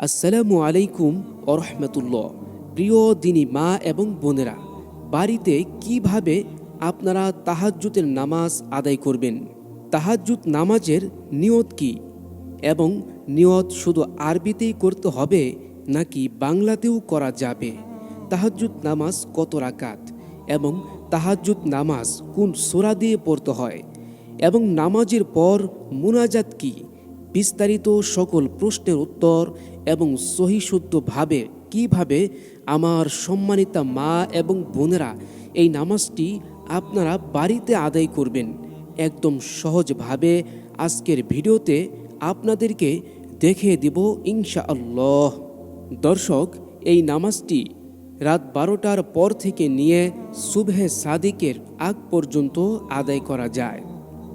আসসালামু আলাইকুম ওরহমতুল্লাহ প্রিয় দিনী মা এবং বোনেরা, বাড়িতে কীভাবে আপনারা তাহাজ্জুদের নামাজ আদায় করবেন? তাহাজ্জুদ নামাজের নিয়ত কি? এবং নিয়ত শুধু আরবিতেই করতে হবে নাকি বাংলাতেও করা যাবে? তাহাজ্জুদ নামাজ কত রাকাত? এবং তাহাজ্জুদ নামাজ কোন সোরা দিয়ে পড়তে হয়? এবং নামাজের পর মুনাজাত কি? বিস্তারিত সকল প্রশ্নের উত্তর এবং সহিশুদ্ধভাবে কীভাবে আমার সম্মানিতা মা এবং বোনেরা এই নামাজটি আপনারা বাড়িতে আদায় করবেন, একদম সহজভাবে আজকের ভিডিওতে আপনাদেরকে দেখিয়ে দেব ইনশাআল্লাহ। দর্শক, এই নামাজটি রাত বারোটার পর থেকে নিয়ে সুবহে সাদিকের আগ পর্যন্ত আদায় করা যায়।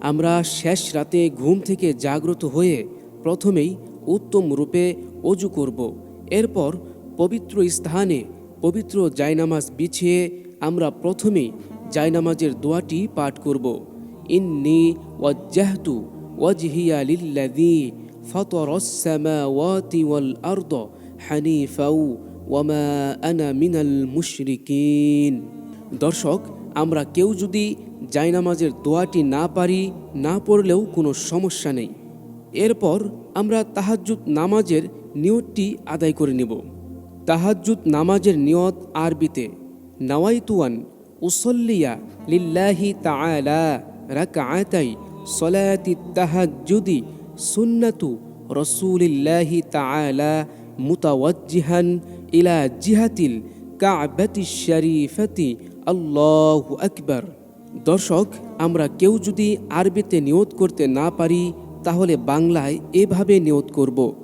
আমরা শেষ রাতে ঘুম থেকে জাগ্রত হয়ে প্রথমেই উত্তম রূপে অজু করব। এরপর পবিত্র স্থানে পবিত্র জায়নামাজ বিছিয়ে আমরা প্রথমেই জায়নামাজের দোয়াটি পাঠ করব। ইন্নি ওয়াজ্জাহতু ওয়াজহিয়া লিল্লাযী ফাতারাস সামাওয়াতি ওয়াল আরদ হানিফাও ওয়ামা আনা মিনাল মুশরিকিন। দর্শক, আমরা কেউ যদি জায়নামাজের দোয়াটি না পারি, না পড়লেও কোনো সমস্যা নেই। এরপর আমরা তাহাজ্জুদ নামাজের নিয়তটি আদায় করে নেব। তাহাজ্জুদ নামাজের নিয়ত আরবিতে, নাওয়াইতুয়ান উসল্লিয়া লিল্লাহি তাআলা রাকআতাই সলাতি তাহাজ্জুদি সুন্নাতু রসুলিল্লাহি তাআলা মুতাওয়াজ্জিহান ইলা জিহাতিল কাবাতি শরীফতি। আল্লাহু আকবার। দর্শক, আমরা কেউ যদি আরবিতে নিয়ত করতে না পারি, তাহলে বাংলায় এভাবে নিয়ত করব।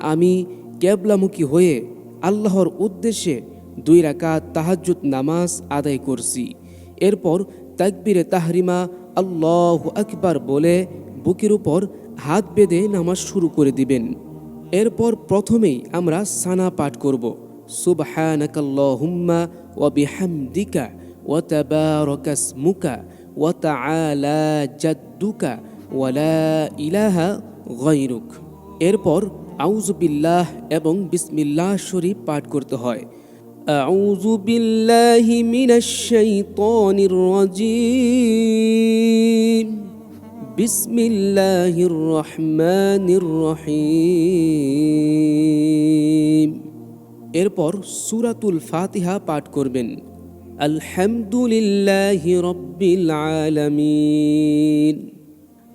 আমি ক্যাবলামুখী হয়ে আল্লাহর উদ্দেশ্যে দুই রাকাত তাহাজ্জুদ নামাজ আদায় করছি। এরপর তাকবিরে তাহরিমা আল্লাহ আকবার বলে বুকের উপর হাত বেঁধে নামাজ শুরু করে দিবেন। এরপর প্রথমেই আমরা সানা পাঠ করব। সুবহানাকাল্লাহুম্মা ওয়া বিহামদিকা ওয়া তাবারাকা ইসমুকা ওয়া তাআলা জাদ্দুকা ওয়া লা ইলাহা গায়রুক। এরপর আউযু বিল্লাহ এবং বিসমিল্লাহ শরীফ পাঠ করতে হয় أعوذ بالله من الشيطان الرجيم بسم الله الرحمن الرحيم এরপর সূরাতুল ফাতিহা পাঠ করবেন আলহামদুলিল্লাহি রব্বিল আলামিন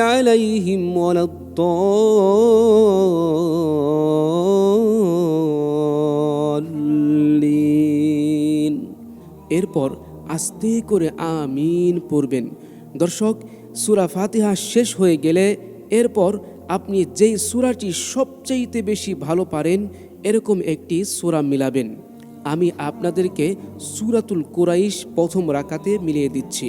عليهم ولا الضالين এরপর আস্তে করে আমিন পড়বেন দর্শক সুরা ফাতিহা শেষ হয়ে গেলে এরপর আপনি যেই সুরাটি সবচেয়েতে বেশি ভালো পারেন এরকম একটি সুরা মিলাবেন আমি আপনাদেরকে সুরাতুল কুরাইশ প্রথম রাকাতে মিলিয়ে দিচ্ছি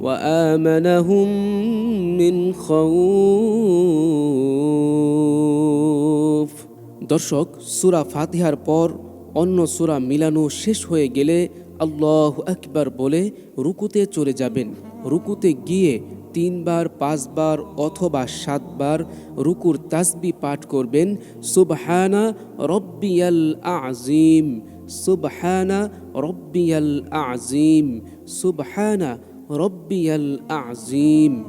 وآمنهم من خوف দর্শক সুরা ফাতিহার পর অন্য সুরা মিলানো শেষ হয়ে গেলে আল্লাহ আকবার বলে রুকুতে চলে যাবেন রুকুতে গিয়ে তিনবার পাঁচবার অথবা সাতবার রুকুর তাসবি পাঠ করবেন সুবহানা রব্বিয়াল আজিম সুবহানা রব্বিয়াল আজিম সুবহানা রব্বিয়াল আজিম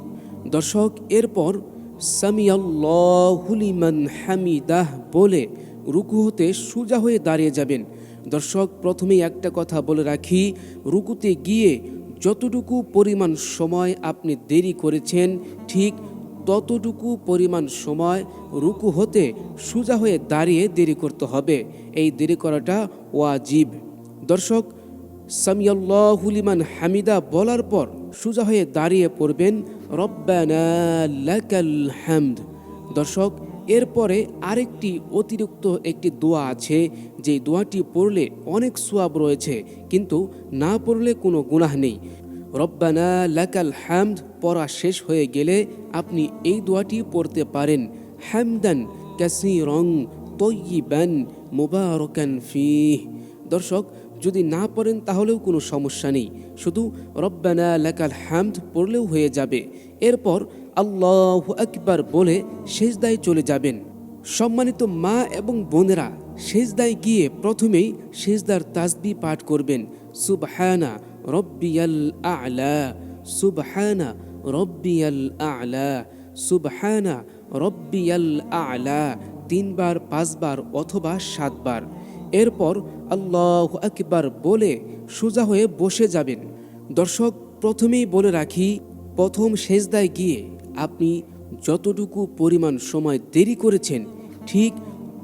দর্শক, এরপর সামিয়াল্লাহুলিমান হামিদাহ বলে রুকু হতে সোজা হয়ে দাঁড়িয়ে যাবেন। দর্শক, প্রথমেই একটা কথা বলে রাখি, রুকুতে গিয়ে যতটুকু পরিমাণ সময় আপনি দেরি করেছেন, ঠিক ততটুকু পরিমাণ সময় রুকু হতে সোজা হয়ে দাঁড়িয়ে দেরি করতে হবে। এই দেরি করাটা ওয়াজিব। দর্শক সামিয়াল্লাহুলিমান হামিদা বলার পর সোজা হয়ে দাঁড়িয়ে পড়বেন রব্বানা লাকাল হামদ। দর্শক, এরপরে আরেকটি অতিরিক্ত একটি দোয়া আছে, যে দোয়াটি পড়লে অনেক সোয়াব রয়েছে, কিন্তু না পড়লে কোনো গুনাহ নেই। রব্বানা লাকাল হামদ পড়া শেষ হয়ে গেলে আপনি এই দোয়াটি পড়তে পারেন, হামদান কাসি রং তৈবান মুবারকান ফি দর্শক যদি না পড়েন তাহলেও কোনো সমস্যা নেই। শুধু রব্বানা লাকাল হামদ পড়লেও হয়ে যাবে। এরপর আল্লাহ আকবার বলে সেজদায় চলে যাবেন। সম্মানিত মা এবং বোনেরা, সেজদায় গিয়ে প্রথমেই সেজদার তাসবি পাঠ করবেন। সুবহানা রব্বিয়াল আলা, সুবহানা রব্বিয়াল আলা, সুবহানা রব্বিয়াল আলা, তিনবার, পাঁচবার অথবা সাতবার। এরপর আল্লাহ আকবার বলে সোজা হয়ে বসে যাবেন। দর্শক, প্রথমেই বলে রাখি, প্রথম সেজদায় গিয়ে আপনি যতটুকু পরিমাণ সময় দেরি করেছেন, ঠিক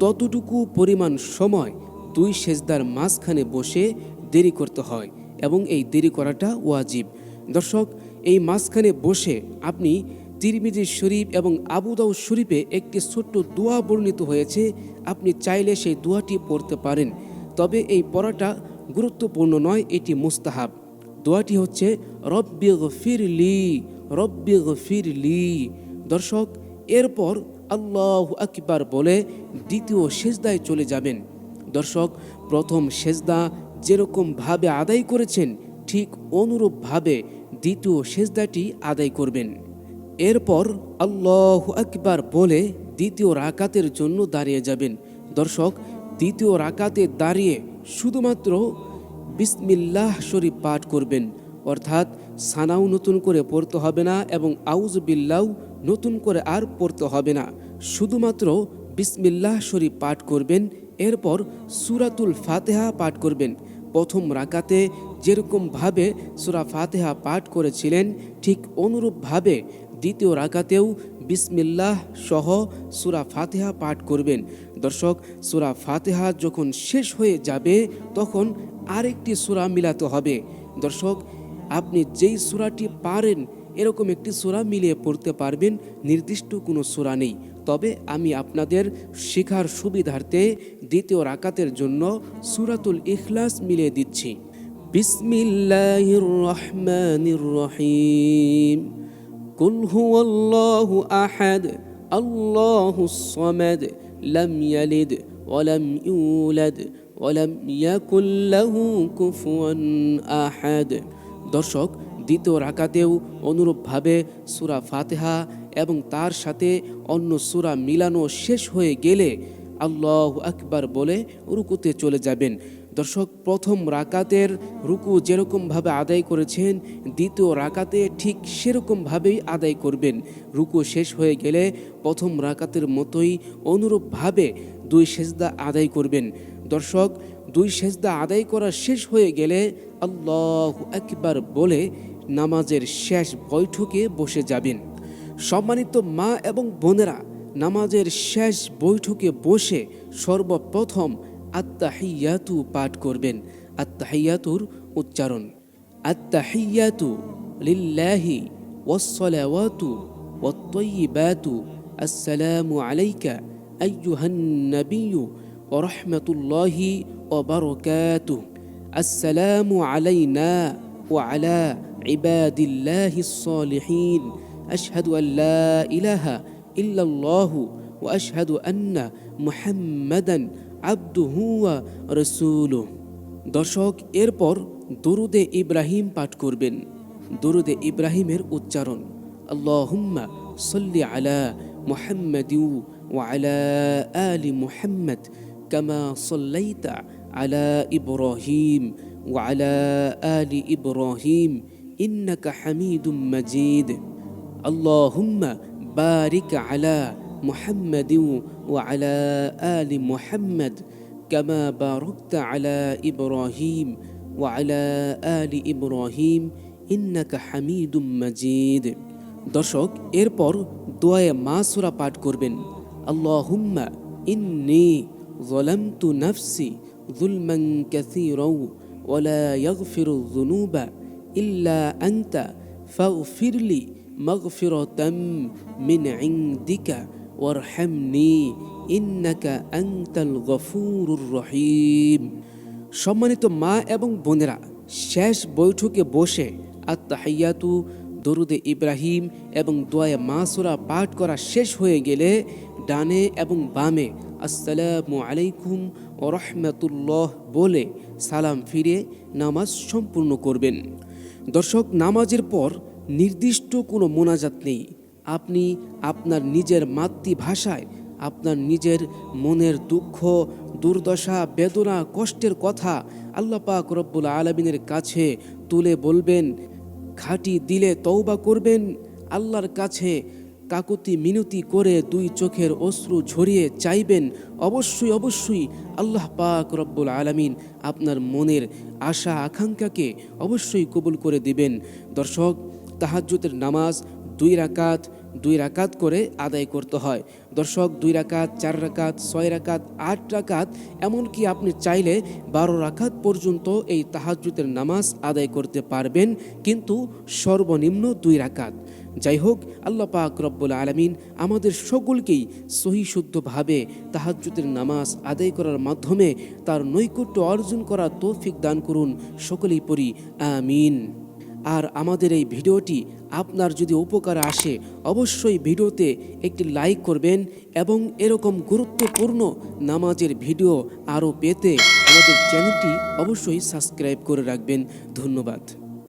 ততটুকু পরিমাণ সময় দুই সেজদার মাঝখানে বসে দেরি করতে হয় এবং এই দেরি করাটা ওয়াজিব। দর্শক, এই মাঝখানে বসে আপনি তিরমিজি শরীফ এবং আবুদাউ শরীফে একটি ছোট্ট দোয়া বর্ণিত হয়েছে, আপনি চাইলে সেই দোয়াটি পড়তে পারেন। তবে এই পড়াটা গুরুত্বপূর্ণ নয়, এটি মুস্তাহাব। দোয়াটি হচ্ছে, রব্বি ফিরলি রব্বি ফিরলি দর্শক, এরপর আল্লাহ আকবার বলে দ্বিতীয় সেজদায় চলে যাবেন। দর্শক, প্রথম সেজদা যেরকমভাবে আদায় করেছেন, ঠিক অনুরূপভাবে দ্বিতীয় সেজদাটি আদায় করবেন। এরপর আল্লাহ আকবার বলে দ্বিতীয় রাকাতের জন্য দাঁড়িয়ে যাবেন। দর্শক, দ্বিতীয় রাকাতে দাঁড়িয়ে শুধুমাত্র বিসমিল্লাহ শরীফ পাঠ করবেন। অর্থাৎ সানাও নতুন করে পড়তে হবে না এবং আউজ বিল্লাও নতুন করে আর পড়তে হবে না। শুধুমাত্র বিসমিল্লাহ শরীফ পাঠ করবেন, এরপর সুরাতুল ফাতেহা পাঠ করবেন। প্রথম রাকাতে যেরকমভাবে সুরা ফাতেহা পাঠ করেছিলেন, ঠিক অনুরূপভাবে দ্বিতীয় রাকাতেও বিসমিল্লাহ সহ সুরা ফাতেহা পাঠ করবেন। দর্শক, সুরা ফাতেহা যখন শেষ হয়ে যাবে, তখন আরেকটি সুরা মিলাতে হবে। দর্শক, আপনি যেই সুরাটি পারেন, এরকম একটি সুরা মিলিয়ে পড়তে পারবেন, নির্দিষ্ট কোনো সুরা নেই। তবে আমি আপনাদের শেখার সুবিধার্থে দ্বিতীয় রাকাতের জন্য সুরাতুল ইখলাস মিলিয়ে দিচ্ছি। বিসমিল্লাহির রহমানির রহিম। কুল হুয়াল্লাহু আহাদ, আল্লাহুস সামাদ, লাম ইয়ালিদ ওয়ালাম ইউলাদ ওয়ালাম ইয়াকুল লাহু কুফুয়ান আহাদ। দর্শক, দ্বিতীয় রাকাতেও অনুরূপভাবে সুরা ফাতেহা এবং তার সাথে অন্য সুরা মিলানো শেষ হয়ে গেলে আল্লাহ আকবার বলে রুকুতে চলে যাবেন। দর্শক, প্রথম রাকাতের রুকু যেরকমভাবে আদায় করেছেন, দ্বিতীয় রাকাতে ঠিক সেরকমভাবেই আদায় করবেন। রুকু শেষ হয়ে গেলে প্রথম রাকাতের মতোই অনুরূপভাবে দুই সেজদা আদায় করবেন। দর্শক, দুই সেজদা আদায় করা শেষ হয়ে গেলে আল্লাহ একবার বলে নামাজের শেষ বৈঠকে বসে যাবেন। সম্মানিত মা এবং বোনেরা, নামাজের শেষ বৈঠকে বসে সর্বপ্রথম আত্মাহিয়াতু পাঠ করবেন। আত্মাহিয়াতুর উচ্চারণ। আত্মাহিয়াতু লিল্লাহি ওয়াসসালাওয়াতু ওয়াত-তাইয়িবাতু। আসসালামু আলাইকা আইয়ুহান নাবিয়্যু ওয়া রাহমাতুল্লাহি ওয়া বারাকাতুহু। আসসালামু আলাইনা ওয়া আলা ইবাদিল্লাহিস সালিহিন আশহাদু আল লা ইলাহা ইল্লাল্লাহু ওয়া আশহাদু আন্না মুহাম্মাদান রাসূলুহু দর্শক, এরপর দরুদে ইব্রাহিম পাঠ করবেন। দরুদে ইব্রাহিমের উচ্চারণ, আল্লাহুম্মা সল্লি আলা মুহাম্মাদিউ ওয়া আলা মুহাম্মাদ কামা সাল্লাইতা আলা ইব্রাহিম ওয়া আলা আলি ইব্রাহিম ইন্নাকা হামিদুম মাজিদ। আল্লাহুম্মা বারিক আলা محمد وعلى ال محمد كما باركت على ابراهيم وعلى ال ابراهيم ইন্নাকা হামিদুম মাজিদ দর্শক এরপর দোয়ায়ে মা সূরা পাঠ করবেন আল্লাহুম্মা ইন্নী ظلمت نفسي ظلما كثيرا ولا يغفر الذنوب إلا أنت فاغفر لي مغفرة من ওয়ারহামনি, ইন্নাকা আনতাল গফুরুর রহিম। সম্মানিত মা এবং বোনেরা, শেষ বৈঠকে বসে আত্মাহাইয়াতু দরুদে ইব্রাহিম এবং দোয়ায় মাসুরা পাঠ করা শেষ হয়ে গেলে ডানে এবং বামে আসসালামু আলাইকুম ও রহমতুল্লাহ বলে সালাম ফিরে নামাজ সম্পূর্ণ করবেন। দর্শক, নামাজের পর নির্দিষ্ট কোনো মোনাজাত নেই। আপনি আপনার নিজের মাতৃভাষায়, আপনার নিজের মনের দুঃখ, দুর্দশা, বেদনা, কষ্টের কথা আল্লাহ পাক রব্বুল আলমিনের কাছে তুলে বলবেন খাঁটি দিলে তৌবা করবেন, আল্লাহর কাছে কাকুতি মিনতি করে দুই চোখের অশ্রু ঝরিয়ে চাইবেন, অবশ্যই অবশ্যই আল্লাহ পাক রব্বুল আলামিন আপনার মনের আশা, আকাঙ্ক্ষাকে অবশ্যই কবুল করে দিবেন। দর্শক, তাহাজ্জুদের নামাজ দুই রাকাত দুই রাকাত করে আদায় করতে হয়। দর্শক, দুই রাকাত, চার রাকাত, ছয় রাকাত, আট রাকাত, এমনকি আপনি চাইলে বারো রাকাত পর্যন্ত এই তাহাজ্জুদের নামাজ আদায় করতে পারবেন, কিন্তু সর্বনিম্ন দুই রাকাত। যাই হোক, আল্লাহ পাক রব্বুল আলমিন আমাদের সকলকেই সহি শুদ্ধভাবে তাহাজ্জুদের নামাজ আদায় করার মাধ্যমে তার নৈকট্য অর্জন করার তৌফিক দান করুন। সকলেই পড়ি, আমিন। আর আমাদের এই ভিডিওটি আপনার যদি উপকার আসে, অবশ্যই ভিডিওতে একটি লাইক করবেন এবং এরকম গুরুত্বপূর্ণ নামাজের ভিডিও আরও পেতে আমাদের চ্যানেলটি অবশ্যই সাবস্ক্রাইব করে রাখবেন। ধন্যবাদ।